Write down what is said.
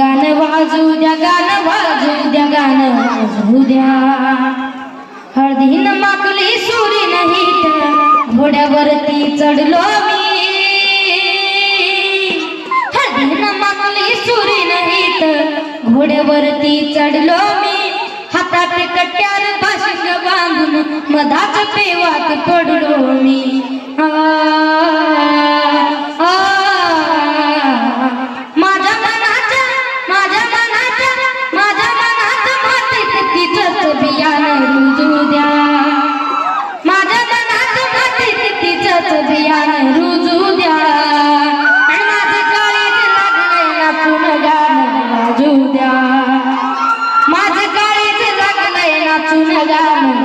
गाणं वाजू द्या गाणं वाजू द्या गाणं वाजू द्या. हळदीन माकली सुरी नाही घोड्यावरती चढलो मी. हळदीन माकली सुरी नाही तर घोड्यावरती चढलो मी. हातात कट्ट्यार भाषण बांधून मधाच पेवात पडलो मी. 大家